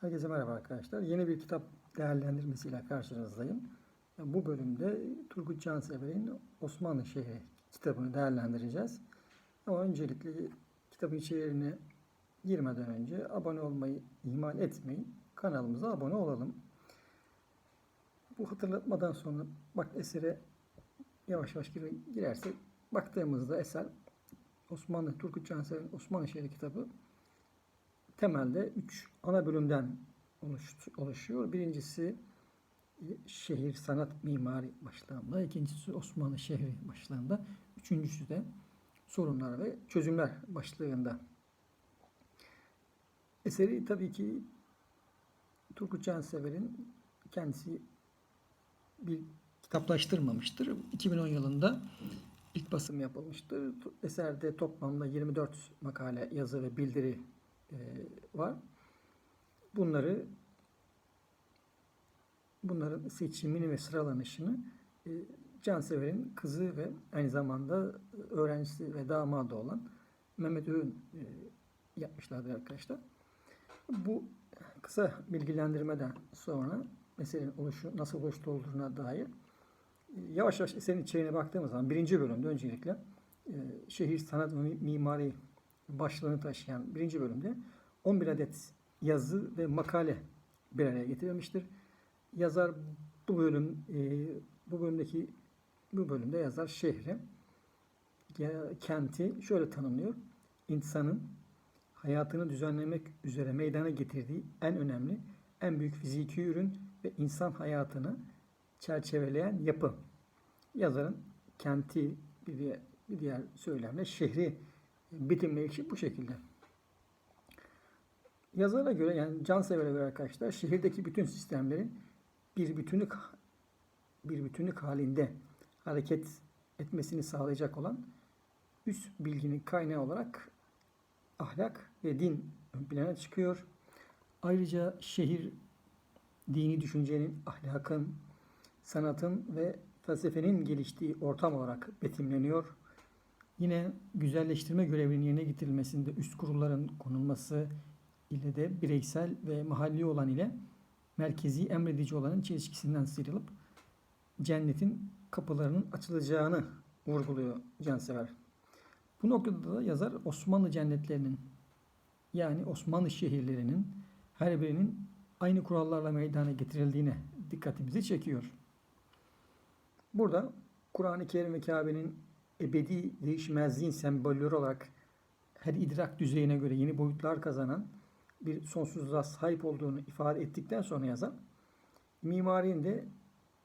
Herkese merhaba arkadaşlar. Yeni bir kitap değerlendirmesiyle karşınızdayım. Bu bölümde Turgut Cansever'in Osmanlı Şehri kitabını değerlendireceğiz. Ama öncelikle kitabın içeriğine girmeden önce abone olmayı ihmal etmeyin. Kanalımıza abone olalım. Bu hatırlatmadan sonra bak esere yavaş yavaş gir- girersek baktığımızda eser Osmanlı Turgut Cansever'in Osmanlı Şehri kitabı temelde üç ana bölümden oluş- oluşuyor. Birincisi e, şehir, sanat, mimari başlığında. ikincisi Osmanlı şehri başlığında. Üçüncüsü de sorunlar ve çözümler başlığında. Eseri tabii ki Turgut Cansever'in kendisi bir kitaplaştırmamıştır. 2010 yılında ilk basım yapılmıştır. Eserde toplamda 24 makale, yazı ve bildiri e, var. Bunları bunların seçimini ve sıralanışını e, Cansever'in kızı ve aynı zamanda öğrencisi ve damadı olan Mehmet Öğün e, yapmışlardır arkadaşlar. Bu kısa bilgilendirmeden sonra meselenin oluşu, nasıl oluşturulduğuna dair e, yavaş yavaş eserin içeriğine baktığımız zaman birinci bölümde öncelikle e, şehir, sanat ve mimari başlığını taşıyan birinci bölümde 11 adet yazı ve makale bir araya getirilmiştir. Yazar bu bölüm e, bu bölümdeki bu bölümde yazar şehri kenti şöyle tanımlıyor. İnsanın hayatını düzenlemek üzere meydana getirdiği en önemli, en büyük fiziki ürün ve insan hayatını çerçeveleyen yapı. Yazarın kenti bir diğer, bir diğer söylemle şehri betimleyişi bu şekilde. Yazara göre yani Cansever'e göre arkadaşlar şehirdeki bütün sistemlerin bir bütünlük bir bütünlük halinde hareket etmesini sağlayacak olan üst bilginin kaynağı olarak ahlak ve din ön plana çıkıyor. Ayrıca şehir dini düşüncenin, ahlakın, sanatın ve felsefenin geliştiği ortam olarak betimleniyor. Yine güzelleştirme görevinin yerine getirilmesinde üst kurulların konulması ile de bireysel ve mahalli olan ile merkezi emredici olanın çelişkisinden sıyrılıp cennetin kapılarının açılacağını vurguluyor Cansever. Bu noktada da yazar Osmanlı cennetlerinin yani Osmanlı şehirlerinin her birinin aynı kurallarla meydana getirildiğine dikkatimizi çekiyor. Burada Kur'an-ı Kerim ve Kabe'nin ebedi değişmezliğin sembolleri olarak her idrak düzeyine göre yeni boyutlar kazanan bir sonsuzluğa sahip olduğunu ifade ettikten sonra yazar, mimarinin de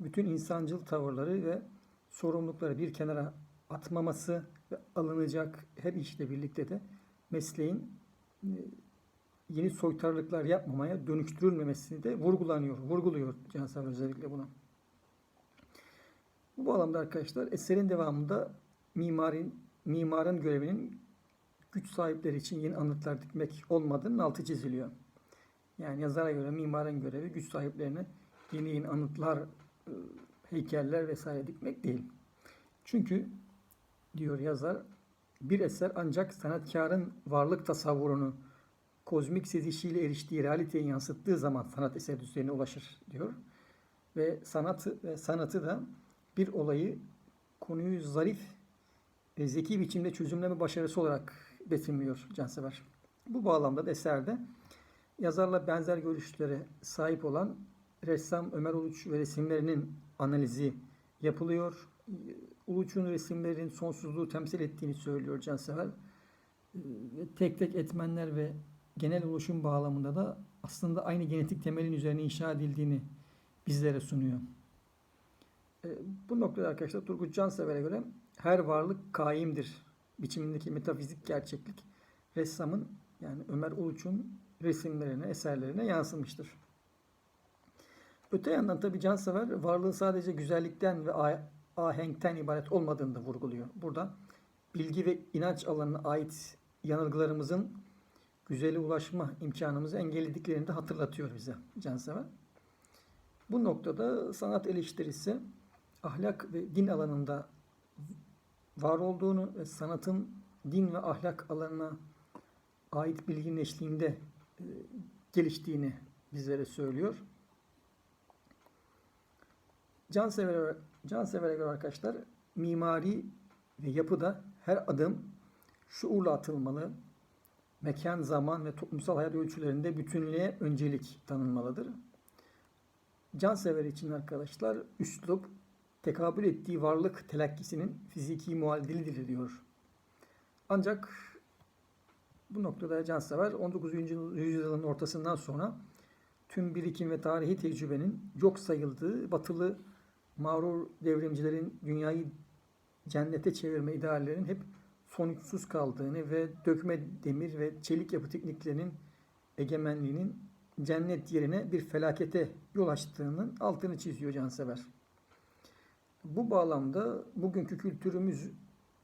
bütün insancıl tavırları ve sorumlulukları bir kenara atmaması ve alınacak her işle birlikte de mesleğin e, yeni soytarılıklar yapmamaya dönüştürülmemesini de vurgulanıyor, vurguluyor Cansever özellikle bunu. Bu bağlamda arkadaşlar eserin devamında mimarin, mimarın görevinin güç sahipleri için yeni anıtlar dikmek olmadığının altı çiziliyor. Yani yazara göre mimarın görevi güç sahiplerine yeni yeni anıtlar, e, heykeller vesaire dikmek değil. Çünkü diyor yazar bir eser ancak sanatkarın varlık tasavvurunu kozmik sezişiyle eriştiği realiteye yansıttığı zaman sanat eseri düzeyine ulaşır diyor. Ve sanatı ve sanatı da bir olayı konuyu zarif zeki biçimde çözümleme başarısı olarak betimliyor Cansever. Bu bağlamda da eserde yazarla benzer görüşlere sahip olan ressam Ömer Uluç ve resimlerinin analizi yapılıyor. Uluç'un resimlerinin sonsuzluğu temsil ettiğini söylüyor Cansever. Ve tek tek etmenler ve genel oluşum bağlamında da aslında aynı genetik temelin üzerine inşa edildiğini bizlere sunuyor. E, Bu noktada arkadaşlar Turgut Cansever'e göre her varlık kaimdir biçimindeki metafizik gerçeklik ressamın yani Ömer Uluç'un resimlerine, eserlerine yansımıştır. Öte yandan tabi Cansever varlığın sadece güzellikten ve ah- ahenkten ibaret olmadığını da vurguluyor. Burada bilgi ve inanç alanına ait yanılgılarımızın güzele ulaşma imkanımızı engellediklerini de hatırlatıyor bize Cansever. Bu noktada sanat eleştirisi ahlak ve din alanında var olduğunu ve sanatın din ve ahlak alanına ait bilginin eşliğinde e, geliştiğini bizlere söylüyor. Cansever'e Cansever'e göre arkadaşlar mimari ve yapıda her adım şuurla atılmalı. Mekan, zaman ve toplumsal hayat ölçülerinde bütünlüğe öncelik tanınmalıdır. Cansever için arkadaşlar üslup tekabül ettiği varlık telakkisinin fiziki muadilidir diyor. Ancak bu noktada cansever 19. yüzyılın ortasından sonra tüm birikim ve tarihi tecrübenin yok sayıldığı batılı mağrur devrimcilerin dünyayı cennete çevirme ideallerinin hep sonuçsuz kaldığını ve dökme demir ve çelik yapı tekniklerinin egemenliğinin cennet yerine bir felakete yol açtığının altını çiziyor cansever. Bu bağlamda bugünkü kültürümüz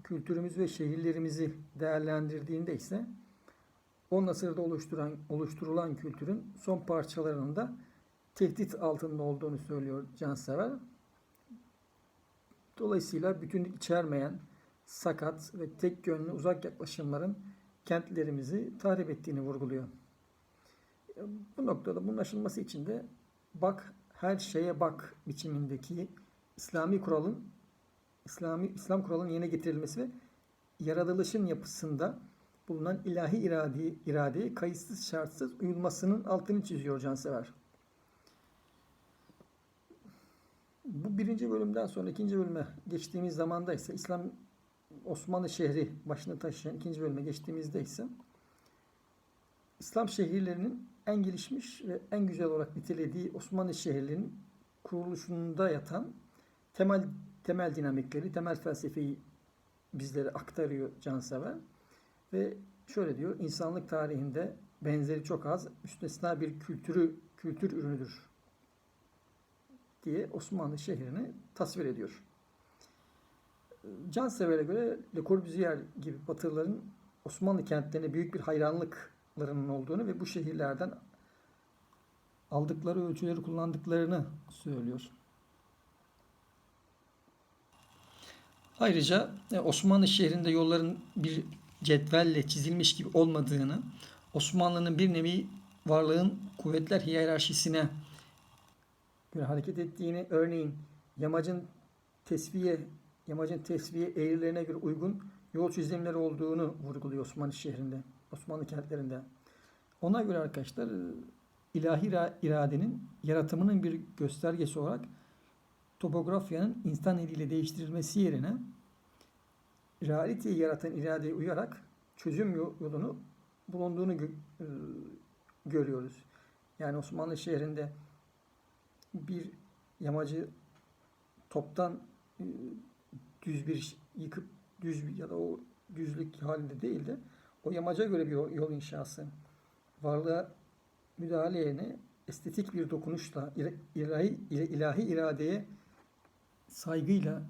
kültürümüz ve şehirlerimizi değerlendirdiğinde ise 10 asırda oluşturan, oluşturulan kültürün son parçalarının da tehdit altında olduğunu söylüyor Cansever. Dolayısıyla bütünlük içermeyen, sakat ve tek yönlü uzak yaklaşımların kentlerimizi tahrip ettiğini vurguluyor. Bu noktada bunun aşılması için de bak her şeye bak biçimindeki İslami kuralın İslami İslam kuralının yerine getirilmesi ve yaratılışın yapısında bulunan ilahi irade, iradeye kayıtsız şartsız uyulmasının altını çiziyor Cansever. Bu birinci bölümden sonra ikinci bölüme geçtiğimiz zamanda ise İslam Osmanlı şehri başını taşıyan ikinci bölüme geçtiğimizde ise İslam şehirlerinin en gelişmiş ve en güzel olarak nitelediği Osmanlı şehirlerinin kuruluşunda yatan temel temel dinamikleri, temel felsefeyi bizlere aktarıyor Cansever. Ve şöyle diyor, insanlık tarihinde benzeri çok az, müstesna bir kültürü kültür ürünüdür diye Osmanlı şehrini tasvir ediyor. Cansever'e göre Le Corbusier gibi Batılıların Osmanlı kentlerine büyük bir hayranlıklarının olduğunu ve bu şehirlerden aldıkları ölçüleri kullandıklarını söylüyor. Ayrıca e, Osmanlı şehrinde yolların bir cetvelle çizilmiş gibi olmadığını, Osmanlı'nın bir nevi varlığın kuvvetler hiyerarşisine göre hareket ettiğini, örneğin yamacın tesviye yamacın tesviye eğrilerine göre uygun yol çizimleri olduğunu vurguluyor Osmanlı şehrinde, Osmanlı kentlerinde. Ona göre arkadaşlar ilahi iradenin yaratımının bir göstergesi olarak topografyanın insan eliyle değiştirilmesi yerine realiteyi yaratan iradeye uyarak çözüm yolunu bulunduğunu gö görüyoruz. Yani Osmanlı şehrinde bir yamacı toptan düz bir yıkıp düz ya da o düzlük halinde değil de o yamaca göre bir yol inşası varlığa müdahale yerine estetik bir dokunuşla ilahi, ilahi iradeye saygıyla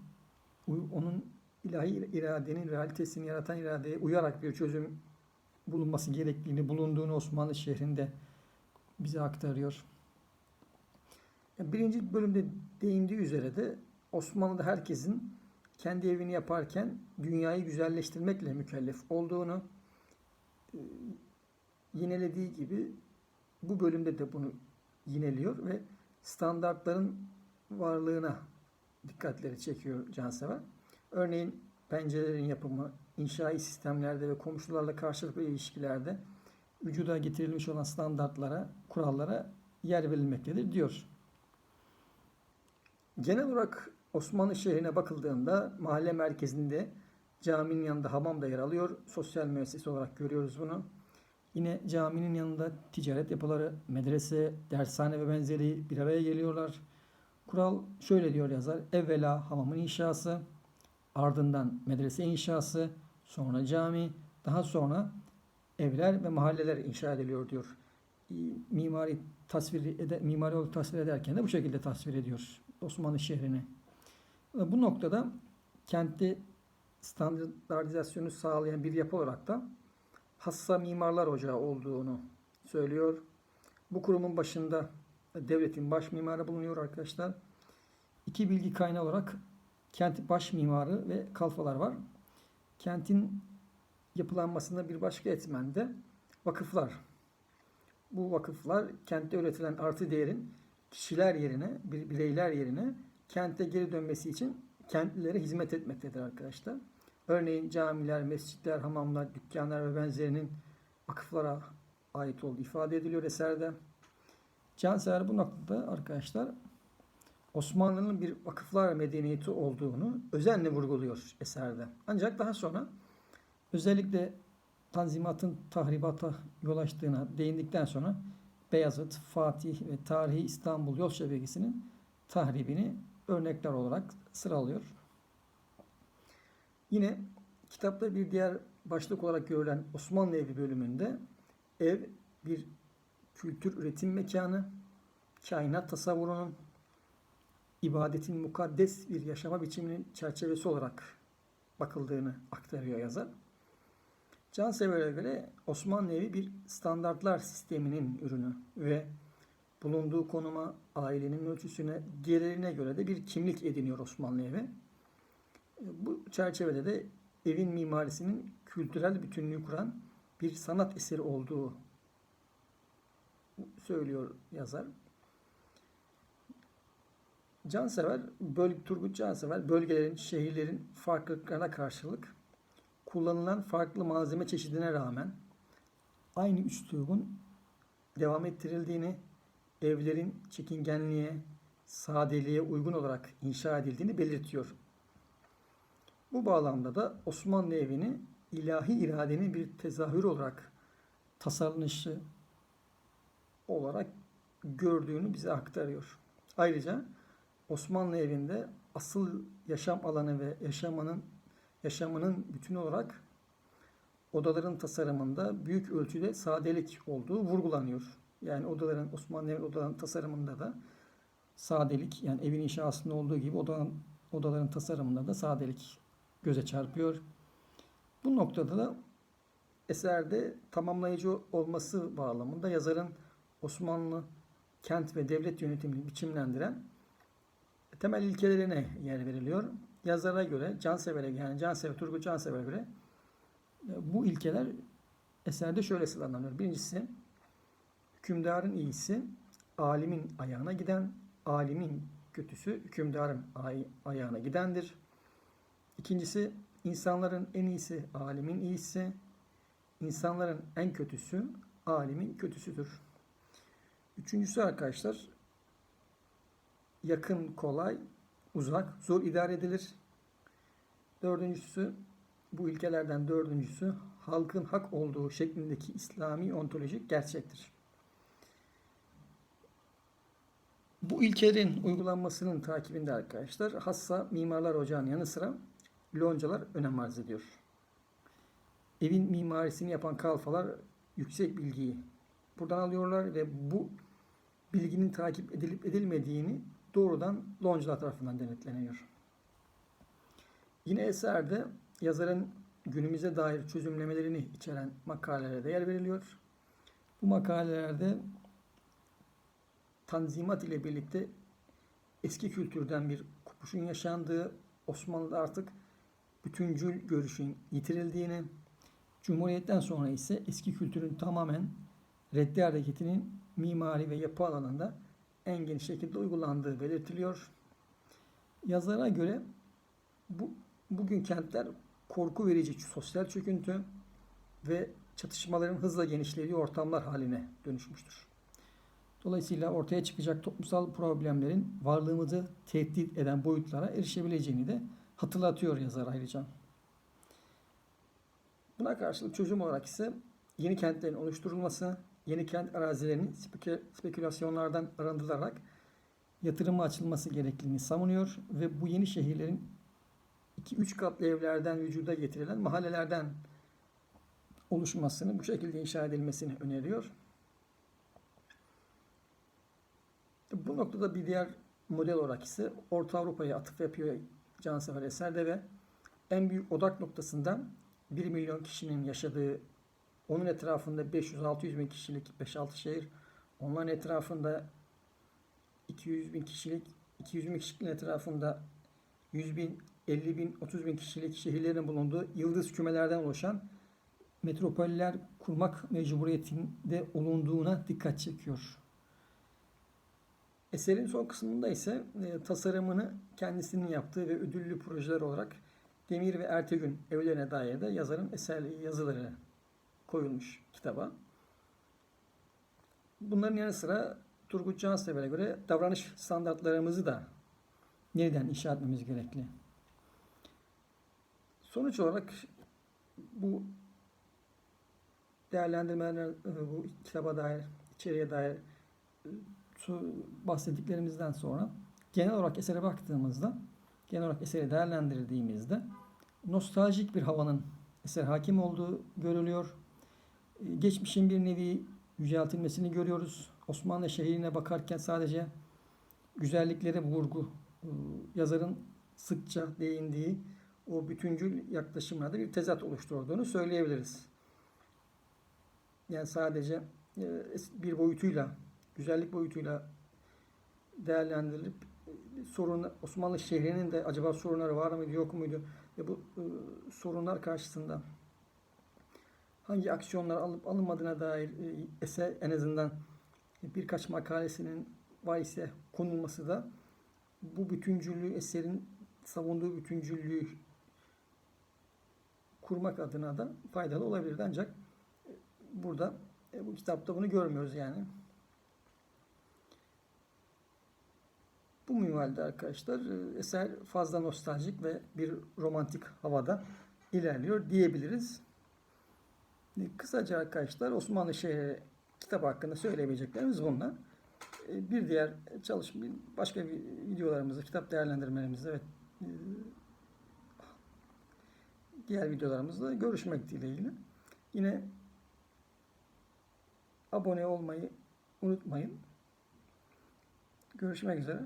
onun ilahi iradenin realitesini yaratan iradeye uyarak bir çözüm bulunması gerektiğini bulunduğunu Osmanlı şehrinde bize aktarıyor. Birinci bölümde değindiği üzere de Osmanlı'da herkesin kendi evini yaparken dünyayı güzelleştirmekle mükellef olduğunu e, yinelediği gibi bu bölümde de bunu yineliyor ve standartların varlığına dikkatleri çekiyor Cansever. Örneğin pencerelerin yapımı, inşai sistemlerde ve komşularla karşılıklı ilişkilerde vücuda getirilmiş olan standartlara, kurallara yer verilmektedir diyor. Genel olarak Osmanlı şehrine bakıldığında mahalle merkezinde caminin yanında hamam da yer alıyor. Sosyal müessese olarak görüyoruz bunu. Yine caminin yanında ticaret yapıları, medrese, dershane ve benzeri bir araya geliyorlar. Kural şöyle diyor yazar. Evvela hamamın inşası, ardından medrese inşası, sonra cami, daha sonra evler ve mahalleler inşa ediliyor diyor. Mimari tasvir ede, mimari olarak tasvir ederken de bu şekilde tasvir ediyor Osmanlı şehrini. Bu noktada kenti standartizasyonu sağlayan bir yapı olarak da Hassa Mimarlar Ocağı olduğunu söylüyor. Bu kurumun başında devletin baş mimarı bulunuyor arkadaşlar. İki bilgi kaynağı olarak kent baş mimarı ve kalfalar var. Kentin yapılanmasında bir başka etmen de vakıflar. bu vakıflar kentte üretilen artı değerin kişiler yerine, bir- bireyler yerine kente geri dönmesi için kentlilere hizmet etmektedir arkadaşlar. Örneğin camiler, mescitler, hamamlar, dükkanlar ve benzerinin vakıflara ait olduğu ifade ediliyor eserde. Cansever bu noktada arkadaşlar Osmanlı'nın bir vakıflar medeniyeti olduğunu özenle vurguluyor eserde. Ancak daha sonra özellikle Tanzimat'ın tahribata yol açtığına değindikten sonra Beyazıt, Fatih ve tarihi İstanbul yol şebekesinin tahribini örnekler olarak sıralıyor. Yine kitapta bir diğer başlık olarak görülen Osmanlı Evi bölümünde ev bir kültür üretim mekanı, kainat tasavvurunun, ibadetin mukaddes bir yaşama biçiminin çerçevesi olarak bakıldığını aktarıyor yazar. Cansever'e göre Osmanlı evi bir standartlar sisteminin ürünü ve bulunduğu konuma, ailenin ölçüsüne, gelirine göre de bir kimlik ediniyor Osmanlı evi. Bu çerçevede de evin mimarisinin kültürel bütünlüğü kuran bir sanat eseri olduğu söylüyor yazar. Cansever, böl Turgut Cansever bölgelerin, şehirlerin farklılıklarına karşılık kullanılan farklı malzeme çeşidine rağmen aynı üslubun devam ettirildiğini, evlerin çekingenliğe, sadeliğe uygun olarak inşa edildiğini belirtiyor. Bu bağlamda da Osmanlı evini ilahi iradenin bir tezahürü olarak tasarlanışı olarak gördüğünü bize aktarıyor. Ayrıca Osmanlı evinde asıl yaşam alanı ve yaşamanın yaşamının bütün olarak odaların tasarımında büyük ölçüde sadelik olduğu vurgulanıyor. Yani odaların Osmanlı ev odaların tasarımında da sadelik yani evin inşasında olduğu gibi odaların, odaların tasarımında da sadelik göze çarpıyor. Bu noktada da eserde tamamlayıcı olması bağlamında yazarın Osmanlı kent ve devlet yönetimini biçimlendiren temel ilkelerine yer veriliyor. Yazara göre, Cansever'e yani Cansever, Turgut Cansever'e göre e, bu ilkeler eserde şöyle sıralanıyor. Birincisi hükümdarın iyisi, alimin ayağına giden, alimin kötüsü hükümdarın ay- ayağına gidendir. İkincisi insanların en iyisi alimin iyisi, insanların en kötüsü alimin kötüsüdür. Üçüncüsü arkadaşlar yakın kolay, uzak, zor idare edilir. Dördüncüsü bu ilkelerden dördüncüsü halkın hak olduğu şeklindeki İslami ontolojik gerçektir. Bu ilkelerin uygulanmasının takibinde arkadaşlar hassa mimarlar ocağının yanı sıra loncalar önem arz ediyor. Evin mimarisini yapan kalfalar yüksek bilgiyi buradan alıyorlar ve bu bilginin takip edilip edilmediğini doğrudan loncalar tarafından denetleniyor. Yine eserde yazarın günümüze dair çözümlemelerini içeren makalelere de yer veriliyor. Bu makalelerde Tanzimat ile birlikte eski kültürden bir kopuşun yaşandığı, Osmanlı'da artık bütüncül görüşün yitirildiğini, Cumhuriyet'ten sonra ise eski kültürün tamamen reddi hareketinin mimari ve yapı alanında en geniş şekilde uygulandığı belirtiliyor. Yazara göre bu bugün kentler korku verici sosyal çöküntü ve çatışmaların hızla genişlediği ortamlar haline dönüşmüştür. Dolayısıyla ortaya çıkacak toplumsal problemlerin varlığımızı tehdit eden boyutlara erişebileceğini de hatırlatıyor yazar ayrıca. Buna karşılık çözüm olarak ise yeni kentlerin oluşturulması, yeni kent arazilerinin spekü- spekülasyonlardan arındırılarak yatırıma açılması gerekliliğini savunuyor ve bu yeni şehirlerin 2-3 katlı evlerden vücuda getirilen mahallelerden oluşmasını, bu şekilde inşa edilmesini öneriyor. Bu noktada bir diğer model olarak ise Orta Avrupa'ya atıf yapıyor Cansever eserde ve en büyük odak noktasından 1 milyon kişinin yaşadığı, onun etrafında 500-600 bin kişilik 5-6 şehir, onların etrafında 200 bin kişilik, 200 bin kişinin etrafında 100 bin, 50 bin, 30 bin kişilik şehirlerin bulunduğu yıldız kümelerden oluşan metropoller kurmak mecburiyetinde olunduğuna dikkat çekiyor. Eserin son kısmında ise e, tasarımını kendisinin yaptığı ve ödüllü projeler olarak Demir ve Ertegün evlerine dair de yazarın eser yazıları koyulmuş kitaba. Bunların yanı sıra Turgut Cansever'e göre davranış standartlarımızı da yeniden inşa etmemiz gerekli. Sonuç olarak bu değerlendirmeler, bu kitaba dair, içeriye dair e, bahsettiklerimizden sonra genel olarak esere baktığımızda, genel olarak eseri değerlendirdiğimizde nostaljik bir havanın eser hakim olduğu görülüyor. Geçmişin bir nevi yüceltilmesini görüyoruz. Osmanlı şehrine bakarken sadece güzelliklere vurgu, e, yazarın sıkça değindiği o bütüncül yaklaşımlarda bir tezat oluşturduğunu söyleyebiliriz. Yani sadece e, bir boyutuyla, güzellik boyutuyla değerlendirilip e, sorun Osmanlı şehrinin de acaba sorunları var mıydı yok muydu ve bu sorunlar karşısında hangi aksiyonlar alıp alınmadığına dair eser en azından birkaç makalesinin var ise konulması da bu bütüncüllüğü eserin savunduğu bütüncüllüğü kurmak adına da faydalı olabilirdi ancak e, burada e, bu kitapta bunu görmüyoruz yani. Bu minvalde arkadaşlar e, eser fazla nostaljik ve bir romantik havada ilerliyor diyebiliriz. E, Kısaca arkadaşlar Osmanlı şehri kitap hakkında söyleyebileceklerimiz bunlar. E, Bir diğer çalışma, başka bir videolarımızda, kitap değerlendirmelerimizde ve e, diğer videolarımızda görüşmek dileğiyle. Yine abone olmayı unutmayın. Görüşmek üzere.